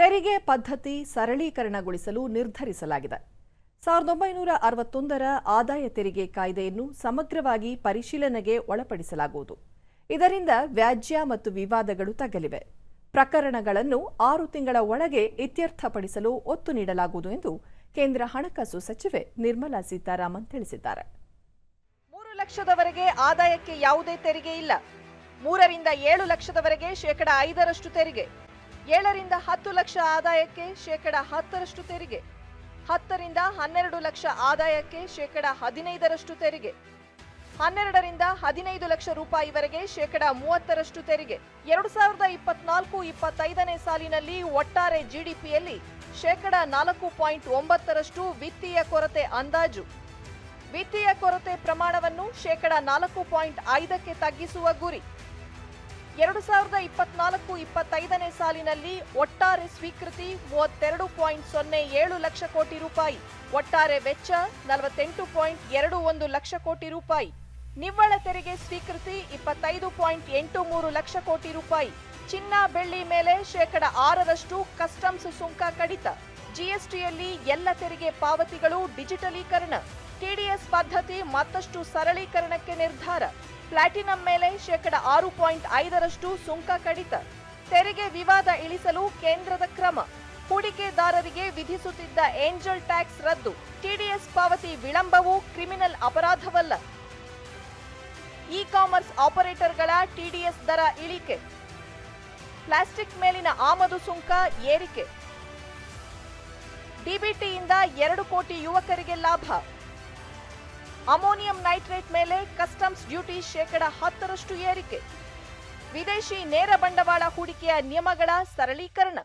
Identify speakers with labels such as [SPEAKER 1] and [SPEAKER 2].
[SPEAKER 1] ತೆರಿಗೆ ಪದ್ಧತಿ ಸರಳೀಕರಣಗೊಳಿಸಲು ನಿರ್ಧರಿಸಲಾಗಿದೆ. ಸಾವಿರದ ಒಂಬೈನೂರ ಅರವತ್ತೊಂದರ ಆದಾಯ ತೆರಿಗೆ ಕಾಯ್ದೆಯನ್ನು ಸಮಗ್ರವಾಗಿ ಪರಿಶೀಲನೆಗೆ ಒಳಪಡಿಸಲಾಗುವುದು. ಇದರಿಂದ ವ್ಯಾಜ್ಯ ಮತ್ತು ವಿವಾದಗಳು ತಗಲಿವೆ. ಪ್ರಕರಣಗಳನ್ನು ಆರು ತಿಂಗಳ ಒಳಗೆ ಇತ್ಯರ್ಥಪಡಿಸಲು ಒತ್ತು ನೀಡಲಾಗುವುದು ಎಂದು ಕೇಂದ್ರ ಹಣಕಾಸು ಸಚಿವೆ ನಿರ್ಮಲಾ ಸೀತಾರಾಮನ್ ತಿಳಿಸಿದ್ದಾರೆ.
[SPEAKER 2] ಮೂರು ಲಕ್ಷದವರೆಗೆ ಆದಾಯಕ್ಕೆ ಯಾವುದೇ ತೆರಿಗೆ ಇಲ್ಲ. ಮೂರರಿಂದ ಏಳು ಲಕ್ಷದವರೆಗೆ ಶೇಕಡ ಐದರಷ್ಟು ತೆರಿಗೆ. ಏಳರಿಂದ ಹತ್ತು ಲಕ್ಷ ಆದಾಯಕ್ಕೆ ಶೇಕಡ ಹತ್ತರಷ್ಟು ತೆರಿಗೆ. ಹತ್ತರಿಂದ ಹನ್ನೆರಡು ಲಕ್ಷ ಆದಾಯಕ್ಕೆ ಶೇಕಡ ಹದಿನೈದರಷ್ಟು ತೆರಿಗೆ. ಹನ್ನೆರಡರಿಂದ ಹದಿನೈದು ಲಕ್ಷ ರೂಪಾಯಿವರೆಗೆ ಶೇಕಡ ಮೂವತ್ತರಷ್ಟು ತೆರಿಗೆ. ಎರಡು ಸಾವಿರದ ಇಪ್ಪತ್ನಾಲ್ಕು ಇಪ್ಪತ್ತೈದನೇ ಸಾಲಿನಲ್ಲಿ ಒಟ್ಟಾರೆ ಜಿಡಿಪಿಯಲ್ಲಿ ಶೇಕಡ ನಾಲ್ಕು ಪಾಯಿಂಟ್ ಒಂಬತ್ತರಷ್ಟು ವಿತ್ತೀಯ ಕೊರತೆ ಅಂದಾಜು. ವಿತ್ತೀಯ ಕೊರತೆ ಪ್ರಮಾಣವನ್ನು ಶೇಕಡ ನಾಲ್ಕು ಪಾಯಿಂಟ್ ಐದಕ್ಕೆ ತಗ್ಗಿಸುವ ಗುರಿ. ಎರಡು ಸಾವಿರದ ಇಪ್ಪತ್ನಾಲ್ಕು ಇಪ್ಪತ್ತೈದನೇ ಸಾಲಿನಲ್ಲಿ ಒಟ್ಟಾರೆ ಸ್ವೀಕೃತಿ ಮೂವತ್ತೆರಡು ಪಾಯಿಂಟ್ ಸೊನ್ನೆ ಏಳು ಲಕ್ಷ ಕೋಟಿ ರೂಪಾಯಿ, ಒಟ್ಟಾರೆ ವೆಚ್ಚ ನಲವತ್ತೆಂಟು ಪಾಯಿಂಟ್ ಎರಡು ಒಂದು ಲಕ್ಷ ಕೋಟಿ ರೂಪಾಯಿ. ನಿವ್ವಳ ತೆರಿಗೆ ಸ್ವೀಕೃತಿ ಇಪ್ಪತ್ತೈದು ಪಾಯಿಂಟ್ ಎಂಟು ಮೂರು ಲಕ್ಷ ಕೋಟಿ ರೂಪಾಯಿ. ಚಿನ್ನ ಬೆಳ್ಳಿ ಮೇಲೆ ಶೇಕಡ ಆರರಷ್ಟು ಕಸ್ಟಮ್ಸ್ ಸುಂಕ ಕಡಿತ. ಜಿಎಸ್ಟಿಯಲ್ಲಿ ಎಲ್ಲ ತೆರಿಗೆ ಪಾವತಿಗಳು ಡಿಜಿಟಲೀಕರಣ. ಟಿಡಿಎಸ್ ಪದ್ಧತಿ ಮತ್ತಷ್ಟು ಸರಳೀಕರಣಕ್ಕೆ ನಿರ್ಧಾರ. ಪ್ಲಾಟಿನಂ ಮೇಲೆ ಶೇಕಡ ಆರು ಪಾಯಿಂಟ್ ಐದರಷ್ಟು ಸುಂಕ ಕಡಿತ. ತೆರಿಗೆ ವಿವಾದ ಇಳಿಸಲು ಕೇಂದ್ರದ ಕ್ರಮ. ಹೂಡಿಕೆದಾರರಿಗೆ ವಿಧಿಸುತ್ತಿದ್ದ ಏಂಜಲ್ ಟ್ಯಾಕ್ಸ್ ರದ್ದು. ಟಿಡಿಎಸ್ ಪಾವತಿ ವಿಳಂಬವು ಕ್ರಿಮಿನಲ್ ಅಪರಾಧವಲ್ಲ. ಇ ಕಾಮರ್ಸ್ ಆಪರೇಟರ್ಗಳ ಟಿಡಿಎಸ್ ದರ ಇಳಿಕೆ. ಪ್ಲಾಸ್ಟಿಕ್ ಮೇಲಿನ ಆಮದು ಸುಂಕ ಏರಿಕೆ. ಡಿಬಿಟಿಯಿಂದ ಎರಡು ಕೋಟಿ ಯುವಕರಿಗೆ ಲಾಭ. ಅಮೋನಿಯಂ ನೈಟ್ರೇಟ್ ಮೇಲೆ ಕಸ್ಟಮ್ಸ್ ಡ್ಯೂಟಿ ಶೇಕಡ ಹತ್ತರಷ್ಟು ಏರಿಕೆ. ವಿದೇಶಿ ನೇರ ಬಂಡವಾಳ ಹೂಡಿಕೆಯ ನಿಯಮಗಳ ಸರಳೀಕರಣ.